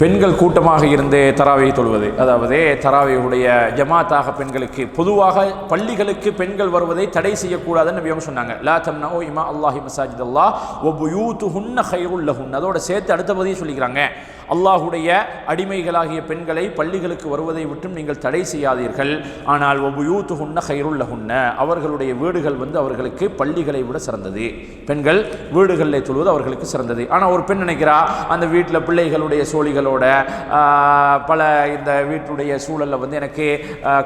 பெண்கள் கூட்டமாக இருந்து தராவை தொழுவது. அதாவது தராவையுடைய ஜமாத்தாக பெண்களுக்கு பொதுவாக பள்ளிகளுக்கு பெண்கள் வருவதை தடை செய்யக்கூடாதுன்னு நபி சொன்னாங்க. லா தம்னா ஓ இமா அல்லாஹி மசாஜித் அல்லாஹ் ஒப்பு யூத்து ஹுன்ன ஹைருல்லஹுன் அதோட சேர்த்து அடுத்த பதிவு சொல்லிக்கிறாங்க. அல்லாஹுடைய அடிமைகளாகிய பெண்களை பள்ளிகளுக்கு வருவதை விட்டும் நீங்கள் தடை செய்யாதீர்கள். ஆனால் ஒப்பு யூத்து ஹுன்ன அவர்களுடைய வீடுகள் வந்து அவர்களுக்கு பள்ளிகளை விட சிறந்தது. பெண்கள் வீடுகளில் தொழுவது அவர்களுக்கு சிறந்தது. ஆனால் ஒரு பெண் நினைக்கிறா அந்த வீட்டில் பிள்ளைகளுடைய சோழிகளோட பல இந்த வீட்டுடைய சூழலில் வந்து எனக்கு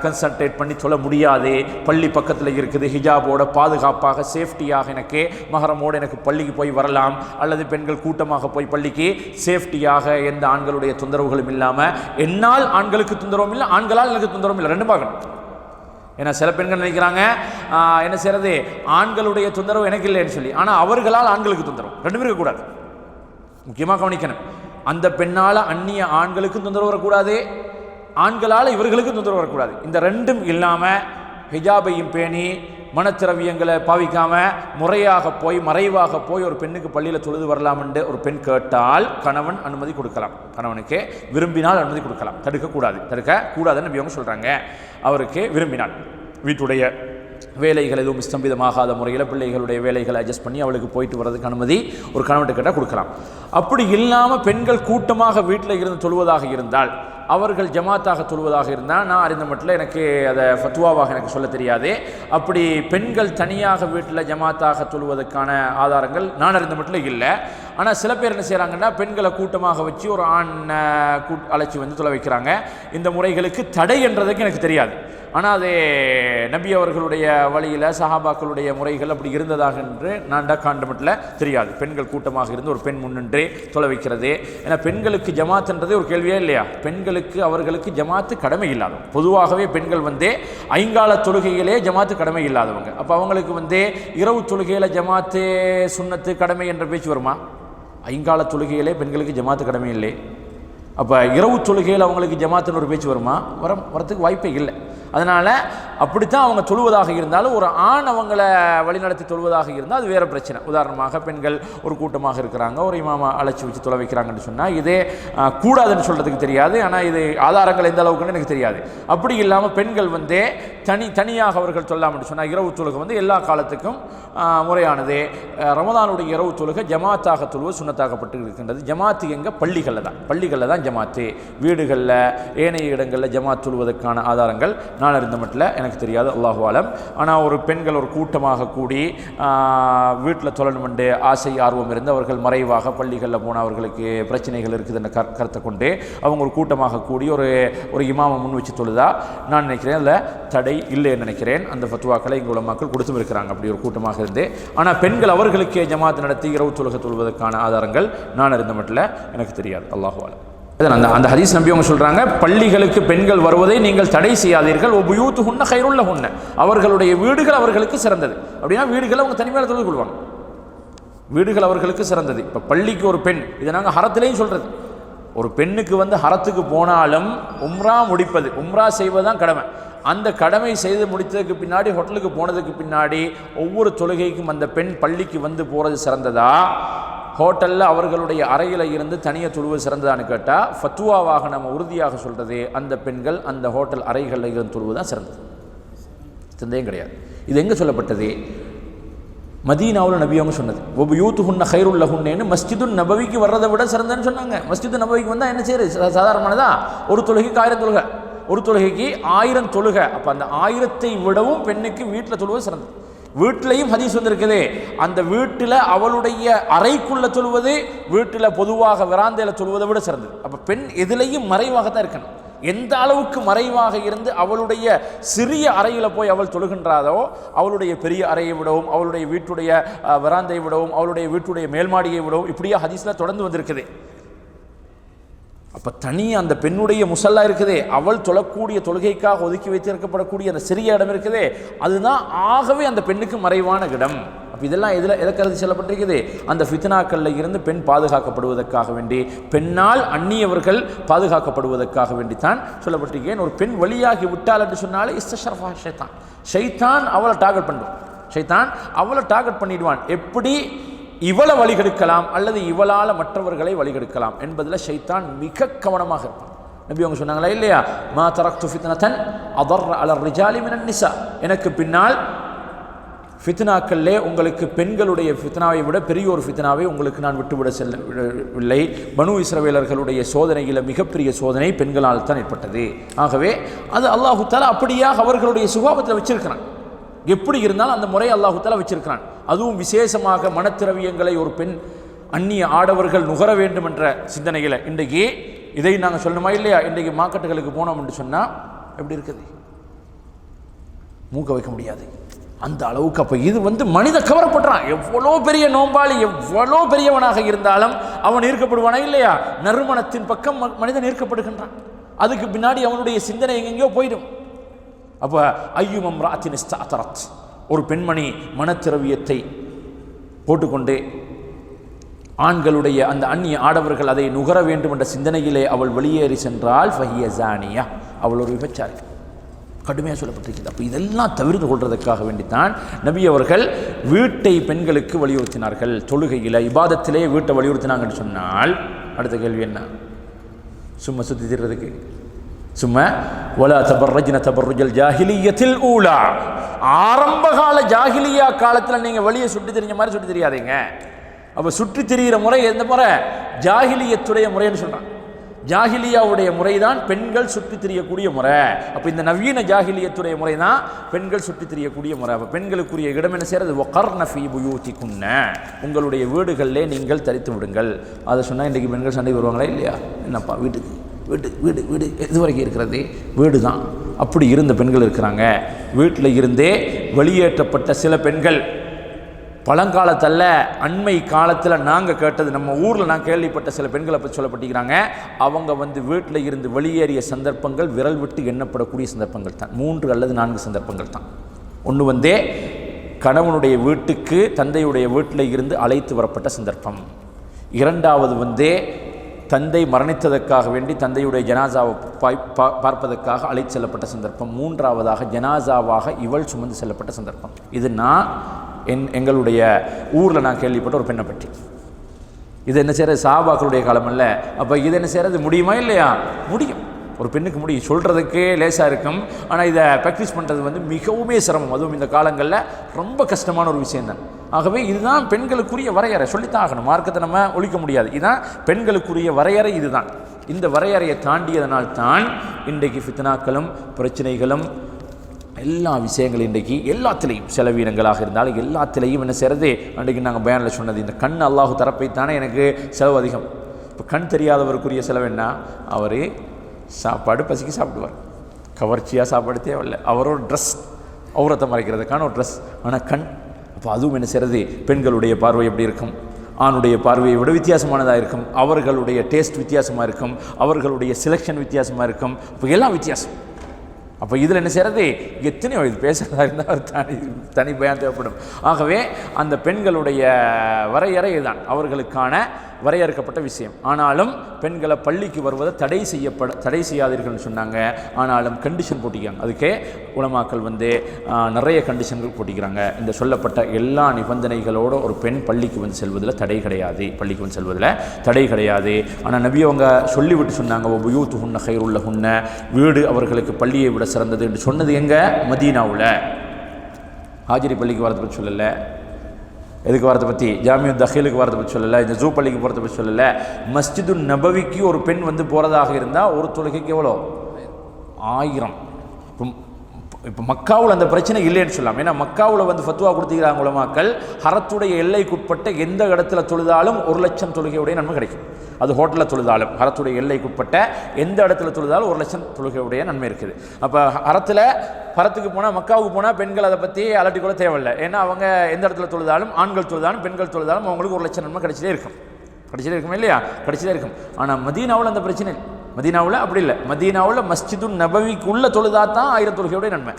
கன்சன்ட்ரேட் பண்ணி சொல்ல முடியாது. பள்ளி பக்கத்தில் இருக்குது ஹிஜாபோட பாதுகாப்பாக சேஃப்டியாக எனக்கு மகரமோடு எனக்கு பள்ளிக்கு போய் வரலாம். அல்லது பெண்கள் கூட்டமாக போய் பள்ளிக்கு சேஃப்டியாக எந்த ஆண்களுடைய தொந்தரவுகளும் இல்லாமல் என்னால் ஆண்களுக்கு தொந்தரவும் இல்லை ஆண்களால் எனக்கு தொந்தரவும் இல்லை. ரெண்டு பார்க்கணும். ஏன்னா சில பெண்கள் நினைக்கிறாங்க என்ன செய்யறது ஆண்களுடைய தொந்தரவு எனக்கு இல்லைன்னு சொல்லி. ஆனால் அவர்களால் ஆண்களுக்கு தொந்தரவு. ரெண்டு பேரும் கூடாது முக்கியமாக கவனிக்கணும். அந்த பெண்ணால் அந்நிய ஆண்களுக்கும் தொந்தரவு வரக்கூடாது. ஆண்களால் இவர்களுக்கும் தொந்தரவு வரக்கூடாது. இந்த ரெண்டும் இல்லாமல் ஹிஜாபையும் பேணி மனத்திரவியங்களை பாவிக்காம முறையாக போய் மறைவாக போய் ஒரு பெண்ணுக்கு பள்ளியில் தொழுது வரலாம்னு ஒரு பெண் கேட்டால் கணவன் அனுமதி கொடுக்கலாம். கணவனுக்கு விரும்பினால் அனுமதி கொடுக்கலாம். தடுக்கக்கூடாது. தடுக்க கூடாதுன்னு இவங்க சொல்கிறாங்க அவருக்கு விரும்பினால். வீட்டுடைய வேலைகள் எதுவும் ஸ்தம்பிதமாகாத முறையில் பிள்ளைகளுடைய வேலைகளை அட்ஜஸ்ட் பண்ணி அவளுக்கு போயிட்டு வர்றதுக்கு அனுமதி ஒரு கணவன்கிட்ட கேட்டால் கொடுக்கலாம். அப்படி இல்லாமல் பெண்கள் கூட்டமாக வீட்டில் இருந்து தொழுவதாக இருந்தால் அவர்கள் ஜமாத்தாக தொழுவதாக இருந்தால் நான் அறிந்த மட்டில் எனக்கு அதை ஃபத்துவாவாக எனக்கு சொல்ல தெரியாது. அப்படி பெண்கள் தனியாக வீட்டில் ஜமாத்தாக தொழுவதற்கான ஆதாரங்கள் நான் அறிந்த மட்டில் இல்லை. ஆனால் சில பேர் என்ன செய்கிறாங்கன்னா பெண்களை கூட்டமாக வச்சு ஒரு ஆண் கூ கூட் அழைச்சி வந்து தொலை வைக்கிறாங்க. இந்த முறைகளுக்கு தடை என்றதுக்கு எனக்கு தெரியாது. ஆனால் அது நபி அவர்களுடைய வழியில் சஹாபாக்களுடைய முறைகள் அப்படி இருந்ததாக என்று நான் காண்டமட்டில் தெரியாது. பெண்கள் கூட்டமாக இருந்து ஒரு பெண் முன்னின்று தொலை வைக்கிறது. ஏன்னா பெண்களுக்கு ஜமாத்துன்றதே ஒரு கேள்வியே இல்லையா? பெண்களுக்கு அவர்களுக்கு ஜமாத்து கடமை இல்லாதவங்க. பொதுவாகவே பெண்கள் வந்து ஐங்கால தொழுகையிலே ஜமாத்து கடமை இல்லாதவங்க. அப்போ அவங்களுக்கு வந்து இரவு தொழுகையில் ஜமாத்து சுன்னத்து கடமை என்ற பேச்சு வருமா? ஐங்கால தொழுகையிலே பெண்களுக்கு ஜமாத்து கடமை இல்லை. அப்போ இரவு தொழுகையில் அவங்களுக்கு ஜமாத்துன்னு ஒரு பேச்சு வருமா? வர வரத்துக்கு வாய்ப்பே இல்லை. அதனால் அப்படித்தான் அவங்க தொழுவதாக இருந்தாலும் ஒரு ஆண் அவங்கள வழிநடத்தி தொழுவதாக இருந்தால் அது வேறு பிரச்சனை. உதாரணமாக பெண்கள் ஒரு கூட்டமாக இருக்கிறாங்க ஒரு இமாமா அழைச்சி வச்சு தொலை வைக்கிறாங்கன்னு சொன்னால் இதே கூடாதுன்னு சொல்கிறதுக்கு தெரியாது ஆனால் இது ஆதாரங்கள் எந்த அளவுக்குன்னு எனக்கு தெரியாது. அப்படி இல்லாமல் பெண்கள் வந்து தனி தனியாக அவர்கள் சொல்லாமல் சொன்னால் இரவு தொழுகை வந்து எல்லா காலத்துக்கும் முறையானது. ரமதானுடைய இரவு தொழுகை ஜமாத்தாக தொழுவது சுண்ணத்தாக்கப்பட்டு இருக்கின்றது. ஜமாத்து எங்கே? பள்ளிகளில் தான். பள்ளிகளில் தான் ஜமாத்து. வீடுகளில் ஏனைய இடங்களில் ஜமாத் தொழுவதற்கான ஆதாரங்கள் நான் இருந்த மட்டில் எனக்கு தெரியாது அல்லாஹு ஆலம் ஆனால் ஒரு பெண்கள் ஒரு கூட்டமாக கூடி வீட்டில் தொழணுமெண்டு ஆசை ஆர்வம் இருந்து அவர்கள் மறைவாக பள்ளிகளில் போன அவர்களுக்கு பிரச்சனைகள் இருக்குதுன்னு கர் கருத்தை கொண்டு அவங்க ஒரு கூட்டமாக கூடி ஒரு ஒரு இமாமை முன் வச்சு தொழுதா? நான் நினைக்கிறேன் அதில் தடை இல்லைன்னு நினைக்கிறேன். அந்த ஃபத்துவாக்களை இங்கே உள்ள மக்கள் கொடுத்தும் இருக்கிறாங்க. அப்படி ஒரு கூட்டமாக இருந்து. ஆனால் பெண்கள் அவர்களுக்கே ஜமாத் நடத்தி இரவு தொழுக தொழுவதற்கான ஆதாரங்கள் நான் இருந்த மட்டில் எனக்கு தெரியாது அல்லாஹு ஆலம் அந்த அந்த ஹதீஸ் நம்பியவங்க சொல்கிறாங்க பள்ளிகளுக்கு பெண்கள் வருவதை நீங்கள் தடை செய்யாதீர்கள். ஒபுயூத்து ஹுன்ன கைருள்ள ஹுன்ன அவர்களுடைய வீடுகள் அவர்களுக்கு சிறந்தது. அப்படின்னா வீடுகளை அவங்க தனிமையாக தொழில் கொள்வாங்க. வீடுகள் அவர்களுக்கு சிறந்தது. இப்போ பள்ளிக்கு ஒரு பெண் இதை நாங்கள் ஹரத்திலையும் சொல்கிறது ஒரு பெண்ணுக்கு வந்து ஹரத்துக்கு போனாலும் உம்ரா முடிப்பது உம்ரா செய்வது தான் கடமை. அந்த கடமை செய்து முடித்ததுக்கு பின்னாடி ஹோட்டலுக்கு போனதுக்கு பின்னாடி ஒவ்வொரு தொழுகைக்கும் அந்த பெண் பள்ளிக்கு வந்து போகிறது சிறந்ததா? ஹோட்டலில் அவர்களுடைய அறையில் இருந்து தனியாக தொழுவது சிறந்ததான்னு கேட்டால் ஃபத்துவாவாக நம்ம உறுதியாக சொல்கிறது அந்த பெண்கள் அந்த ஹோட்டல் அறைகளில் இருந்து தொழுவது தான் சிறந்தது. சந்தேகம் கிடையாது. இது எங்கே சொல்லப்பட்டது? மதீனாவில் நபி அவங்க சொன்னது ஒவ்வொரு யூத்து ஹுன்ன ஹைருல்ல ஹுன்னேன்னு மஸ்ஜிது நபவிக்கு வர்றதை விட சிறந்தன்னு சொன்னாங்க. மஸ்ஜிது நபவிக்கு வந்தால் என்ன செய்யுது சாதாரணமானதா? ஒரு தொழுகைக்கு ஆயிரம் தொழுகை. ஒரு தொழுகைக்கு ஆயிரம் தொழுகை. அப்போ அந்த ஆயிரத்தை விடவும் பெண்ணுக்கு வீட்டில் தொழுவது சிறந்தது. வீட்டிலையும் ஹதீஸ் வந்திருக்குது. அந்த வீட்டில் அவளுடைய அறைக்குள்ள தொழுவது வீட்டில் பொதுவாக விராந்தையில் சொல்வதை விட சிறந்தது. அப்போ பெண் எதுலேயும் மறைவாகத்தான் இருக்கணும். எந்த அளவுக்கு மறைவாக இருந்து அவளுடைய சிறிய அறையில் போய் அவள் தொழுகின்றாதோ அவளுடைய பெரிய அறையை விடவும் அவளுடைய வீட்டுடைய அஹ், வராந்தையை விடவும் அவளுடைய வீட்டுடைய மேல்மாடியை விடவும் இப்படியே ஹதீஸில் தொடர்ந்து வந்திருக்குது. அப்போ தனி அந்த பெண்ணுடைய முசல்லா இருக்குதே. அவள் தொழக்கூடிய தொழுகைக்காக ஒதுக்கி வைத்திருக்கப்படக்கூடிய அந்த சிறிய இடம் இருக்குதே. அதுதான் ஆகவே அந்த பெண்ணுக்கு மறைவான இடம். அப்போ இதெல்லாம் எதில் எதை கருதி சொல்லப்பட்டிருக்குது? அந்த ஃபித்னாக்களில் இருந்து பெண் பாதுகாக்கப்படுவதற்காக வேண்டி பெண்ணால் அந்நியவர்கள் பாதுகாக்கப்படுவதற்காக வேண்டித்தான் சொல்லப்பட்டிருக்கேன் ஒரு பெண் வழியாகி விட்டால் என்று சொன்னாலே இஸ்தஷரஃபா ஷைத்தான். ஷைத்தான் அவளை டார்கெட் பண்ணுவான் ஷைத்தான் அவளை டார்கெட் பண்ணிடுவான். எப்படி? இவளை வழிகெடுக்கலாம் அல்லது இவளால் மற்றவர்களை வழிகெடுக்கலாம் என்பதில் ஷைத்தான் மிக கவனமாக இருப்பான். நபி அவங்க சொன்னாங்களா இல்லையா? மா தரக்து ஃபித்னதன் அதர் அலர் ரிஜாலி மினன் நிசா. எனக்கு பின்னால் ஃபித்னாக்களிலே உங்களுக்கு பெண்களுடைய ஃபித்னாவை விட பெரிய ஒரு ஃபித்னாவை உங்களுக்கு நான் விட்டுவிட செல்லவில்லை பனு இஸ்ரவேலர்களுடைய சோதனையில் மிகப்பெரிய சோதனை பெண்களால் தான் ஏற்பட்டது. ஆகவே அது அல்லாஹு தாலா அப்படியாக அவர்களுடைய சுபாவத்தில் வச்சிருக்கிறான். எப்படி இருந்தாலும் அந்த முறை அல்லாஹு தாலா வச்சிருக்கிறான். அதுவும் விசேஷமாக மனத்திரவியங்களை ஒரு பெண் அந்நிய ஆடவர்கள் நுகர வேண்டும் என்ற சிந்தனையில் இன்றைக்கு இதை நாங்கள் சொல்லணுமா இல்லையா? இன்றைக்கு மார்க்கெட்டுகளுக்கு போனோம் என்று சொன்னால் எப்படி இருக்குது? மூக்க வைக்க முடியாது. அந்த அளவுக்கு அப்போ இது வந்து மனித கவரப்படுறான் எவ்வளோ பெரிய நோம்பாளி எவ்வளோ பெரியவனாக இருந்தாலும் அவன் ஈர்க்கப்படுவானா இல்லையா? நறுமணத்தின் பக்கம் ம- மனிதன் ஈர்க்கப்படுகின்றான். அதுக்கு பின்னாடி அவனுடைய சிந்தனை எங்கெங்கேயோ போயிடும். அப்போ ஐயுமம் அம்ராத்தின் இஸ்தாத்தரத் ஒரு பெண்மணி மனத்திரவியத்தை போட்டுக்கொண்டு ஆண்களுடைய அந்த அந்நிய ஆடவர்கள் அதை நுகர வேண்டும் என்ற சிந்தனையிலே அவள் வெளியேறி சென்றால் ஃபஹிய ஜானியா. அவள் ஒரு விபச்சாரி. கடுமையாக சொல்லப்பட்டிருக்கிறது. அப்போ இதெல்லாம் தவிர்த்து கொள்வதற்காக வேண்டித்தான் நபி அவர்கள் வீட்டை பெண்களுக்கு வலியுறுத்தினார்கள். தொழுகையில் இபாதத்திலே வீட்டை வலியுறுத்தினாங்கன்னு சொன்னால் அடுத்த கேள்வி என்ன? சும்மா சுற்றி திடுறதுக்கு சும்மா ஒலா தபர்ரஜின தபர்ருஜல் ஜாஹிலியத்தில் ஊலா. ஆரம்பகால ஜாகிலியா ஜாஹிலியா காலத்தில் நீங்கள் வெளியே சுட்டி தெரிஞ்ச மாதிரி சுட்டி தெரியாதீங்க. அப்போ சுற்றி திரிகிற முறை எந்த முறை? ஜாஹிலியத்துடைய முறைன்னு சொல்கிறான் ஜாஹிலியாவுடைய முறைதான் பெண்கள் சுற்றி திரியக்கூடிய முறை. அப்போ இந்த நவீன ஜாஹிலியத்துடைய முறை தான் பெண்கள் சுற்றி திரியக்கூடிய முறை. அப்போ பெண்களுக்குரிய இடம் என்ன செய்யறது? ஒகர்ன ஃபீ புயூத்தி குன்ன உங்களுடைய வீடுகளிலே நீங்கள் தரித்து விடுங்கள். அதை சொன்னால் இன்றைக்கு பெண்கள் சண்டை வருவாங்களா இல்லையா? என்னப்பா வீட்டுக்கு. வீடு வீடு வீடு. எது வரைக்கும் இருக்கிறது வீடு தான் அப்படி இருந்த பெண்கள் இருக்கிறாங்க. வீட்டில் இருந்தே வெளியேற்றப்பட்ட சில பெண்கள். பழங்காலத்தில் அண்மை காலத்தில் நாங்கள் கேட்டது நம்ம ஊரில் நான் கேள்விப்பட்ட சில பெண்களை பற்றி சொல்லப்பட்டிருக்கிறாங்க. அவங்க வந்து வீட்டில் இருந்து வெளியேறிய சந்தர்ப்பங்கள் விரல் விட்டு எண்ணப்படக்கூடிய சந்தர்ப்பங்கள் தான். மூன்று அல்லது நான்கு சந்தர்ப்பங்கள் தான். ஒன்று வந்தே கணவனுடைய வீட்டுக்கு தந்தையுடைய வீட்டில் இருந்து அழைத்து வரப்பட்ட சந்தர்ப்பம். இரண்டாவது வந்து தந்தை மரணித்ததற்காக வேண்டி தந்தையுடைய ஜனாசாவை பாய்- பா- பார்ப்பதற்காக அழைத்து செல்லப்பட்ட சந்தர்ப்பம். மூன்றாவதாக ஜனாசாவாக இவள் சுமந்து செல்லப்பட்ட சந்தர்ப்பம். இது நான் என் எங்களுடைய ஊரில் நான் கேள்விப்பட்ட ஒரு பெண்ணை பற்றி. இது என்ன செய்கிறது சாபாக்களுடைய காலம் அல்ல அப்போ இது என்ன செய்கிறது முடியுமா இல்லையா? முடியும். ஒரு பெண்ணுக்கு முடியும் சொல்கிறதுக்கே லேசாக இருக்கும். ஆனால் இதை ப்ராக்டிஸ் பண்ணுறது வந்து மிகவுமே சிரமம். அதுவும் இந்த காலங்களில் ரொம்ப கஷ்டமான ஒரு விஷயம்தான். ஆகவே இதுதான் பெண்களுக்குரிய வரையறை. சொல்லித்தான் ஆகணும் மார்க்கத்தை நம்ம ஒழிக்க முடியாது. இதுதான் பெண்களுக்குரிய வரையறை இதுதான். இந்த வரையறையை தாண்டியதனால் தான் இன்றைக்கு ஃபித்னாக்களும் பிரச்சனைகளும் எல்லா விஷயங்களும் இன்றைக்கு எல்லாத்திலையும் செலவீனங்களாக இருந்தாலும் எல்லாத்திலையும் என்ன செய்கிறது அன்றைக்கு நாங்கள் பயனில் சொன்னது இந்த கண் அல்லாஹு தரப்பைத்தானே எனக்கு செலவு அதிகம். இப்போ கண் தெரியாதவருக்குரிய செலவு என்ன? அவர் சாப்பாடு பசிக்கு சாப்பிடுவார். கவர்ச்சியாக சாப்பாடு தேவையில்லை. அவரோட ட்ரெஸ் அவுரத்தை மறைக்கிறதுக்கான ஒரு ட்ரெஸ் ஆனால் கண் அப்போ அதுவும் என்ன செய்கிறது பெண்களுடைய பார்வை எப்படி இருக்கும்? ஆணுடைய பார்வையை விட வித்தியாசமானதாக இருக்கும்? அவர்களுடைய டேஸ்ட் வித்தியாசமாக இருக்கும்? அவர்களுடைய செலெக்ஷன் வித்தியாசமாக இருக்கும்? இப்போ எல்லாம் வித்தியாசம். அப்போ இதில் என்ன செய்கிறது எத்தனையோ இது பேசுகிறதா இருந்தால் தனி தனி பயம் தேவைப்படும். ஆகவே அந்த பெண்களுடைய வரையறை இதுதான். அவர்களுக்கான வரையறுக்கப்பட்ட விஷயம். ஆனாலும் பெண்களை பள்ளிக்கு வருவதை தடை செய்யப்பட தடை செய்யாதீர்கள்னு சொன்னாங்க. ஆனாலும் கண்டிஷன் போட்டிக்கிறாங்க அதுக்கே உலமாக்கள் வந்து நிறைய கண்டிஷன்கள் போட்டிக்கிறாங்க இந்த சொல்லப்பட்ட எல்லா நிபந்தனைகளோட ஒரு பெண் பள்ளிக்கு வந்து செல்வதில் தடை கிடையாது. பள்ளிக்கு வந்து செல்வதில் தடை கிடையாது. ஆனால் நபி அவங்க சொல்லிவிட்டு சொன்னாங்க யூத்து ஹுன்ன ஹைருள்ள ஹுன்ன வீடு அவர்களுக்கு பள்ளியை விட சிறந்தது என்று சொன்னது எங்கே? மதீனாவில். ஹாஜிரி பள்ளிக்கு வரது சொல்லலை. எதுக்கு வரத பற்றி ஜாமியு தஹீலுக்கு வரத பற்றி சொல்லலை இந்த ஜூ பள்ளிக்கு போகிறத பற்றி சொல்லலை. மஸ்ஜிது நபவிக்கு ஒரு பெண் வந்து போகிறதாக இருந்தால் ஒரு தொழுகைக்கு எவ்வளோ ஆயிரம். இப்போ மக்காவில் அந்த பிரச்சனை இல்லைன்னு சொல்லலாம். ஏன்னா மக்காவில் வந்து ஃபத்துவா கொடுத்துக்கிறாங்க உலமாக்கள். ஹரத்துடைய எல்லைக்குட்பட்ட எந்த இடத்துல தொழுதாலும் ஒரு லட்சம் தொழுகையுடைய நன்மை கிடைக்கும். அது ஹோட்டலில் தொழுதாலும் ஹரத்துடைய எல்லைக்குட்பட்ட எந்த இடத்துல தொழுதாலும் ஒரு லட்சம் தொழுகையுடைய நன்மை இருக்குது. அப்போ ஹரத்தில் ஹரத்துக்கு போனால் மக்காவுக்கு போனால் பெண்கள் அதை பற்றி அலட்டிக்கொள்ள தேவையில்லை. ஏன்னா அவங்க எந்த இடத்துல தொழுதாலும் ஆண்கள் தொழுதாலும் பெண்கள் தொழுதாலும் அவங்களுக்கு ஒரு லட்சம் நன்மை கிடைச்சிட்டே இருக்கும். கிடைச்சிட்டே இருக்கும் இல்லையா? கிடைச்சிட்டே இருக்கும். ஆனால் மதீனாவில் அந்த பிரச்சனை மதீனாவில் அப்படி இல்லை. மதீனாவில் மஸ்ஜிது நபவிக்குள்ள தொழுதா தான் ஆயிரம் தொழுகையுடைய நன்மை.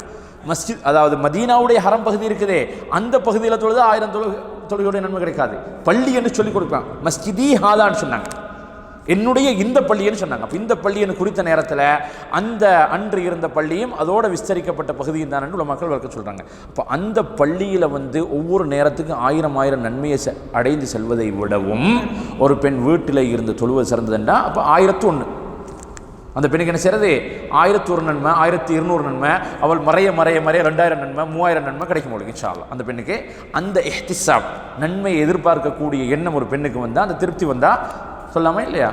மஸ்ஜித் அதாவது மதீனாவுடைய ஹரம் பகுதி இருக்குதே அந்த பகுதியில் தொழுதா ஆயிரம் தொழு தொழுகையுடைய நன்மை கிடைக்காது. பள்ளி என்று சொல்லி கொடுப்பான் மஸ்ஜிதி ஹாதான்னு சொன்னாங்க. என்னுடைய இந்த பள்ளின்னு சொன்னாங்க. அப்போ இந்த பள்ளின்னு குறித்த நேரத்தில் அந்த அன்று இருந்த பள்ளியும் அதோட விஸ்தரிக்கப்பட்ட பகுதியும் தான் உள்ள மக்கள் வளர்க்க சொல்கிறாங்க அப்போ அந்த பள்ளியில் வந்து ஒவ்வொரு நேரத்துக்கும் ஆயிரம் ஆயிரம் நன்மையை செ- அடைந்து செல்வதை விடவும் ஒரு பெண் வீட்டில் இருந்து தொழுவது சிறந்ததுண்டா? அப்போ ஆயிரத்து ஒன்று அந்த பெண்ணுக்கு என்ன செய்யறது? ஆயிரத்தி ஒரு நன்மை ஆயிரத்தி இருநூறு நன்மை அவள் மறைய மறைய மறைய ரெண்டாயிரம் நன்மை மூவாயிரம் நன்மை கிடைக்கும் உங்களுக்கு இன்ஷா அந்த பெண்ணுக்கு அந்த எஹ்திசாப் நன்மையை எதிர்பார்க்கக்கூடிய எண்ணம் ஒரு பெண்ணுக்கு வந்தால் அந்த திருப்தி வந்தால் சொல்லாமல் இல்லையா?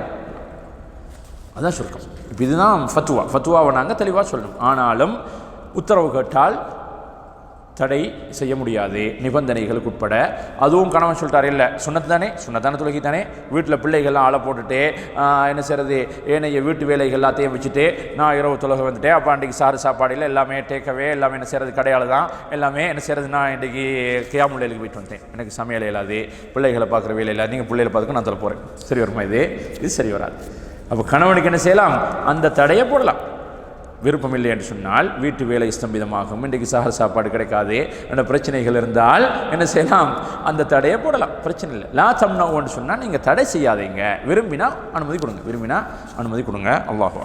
அதான் சுருக்கம். இப்போ இதுதான் ஃபத்துவா ஃபத்துவாவை நாங்கள் தெளிவாக சொல்லணும். ஆனாலும் உத்தரவு கேட்டால் தடை செய்ய முடியாது நிபந்தனைகளுக்கு உட்பட அதுவும் கணவன் சொல்லிட்டார் இல்லை சுண்ணத்து தானே சுண்ணத்தான தொழுகை தானே வீட்டில் பிள்ளைகள்லாம் ஆளை போட்டுட்டு என்ன செய்கிறது ஏனைய வீட்டு வேலைகள் எல்லாத்தையும் வச்சுட்டு நான் இரவு தொழுகை வந்துட்டேன் அப்போ அன்றைக்கி சாறு சாப்பாடில் எல்லாமே டேக்கவே எல்லாமே என்ன செய்கிறது கடையால் தான் எல்லாமே என்ன செய்கிறது நான் இன்றைக்கி கியாமுலைகளுக்கு போயிட்டு வந்துட்டேன். எனக்கு சமையல் இல்லாது பிள்ளைகளை பார்க்குற வேலை இல்லை நீங்கள் பிள்ளைகளை பார்த்துக்க நான் தர போகிறேன் சரி வருமா இது? இது சரி வராது. அப்போ கணவனுக்கு என்ன செய்யலாம்? அந்த தடையை போடலாம். விருப்பம் இல்லை என்று சொன்னால் வீட்டு வேலை ஸ்தம்பிதமாகும். இன்றைக்கு சகர சாப்பாடு கிடைக்காது என்ற பிரச்சனைகள் இருந்தால் என்ன செய்யலாம்? அந்த தடையை போடலாம். பிரச்சனை இல்லை. லா தம்னோன்னு சொன்னால் நீங்கள் தடை செய்யாதீங்க. விரும்பினா அனுமதி கொடுங்க. விரும்பினா அனுமதி கொடுங்க. அல்லாஹு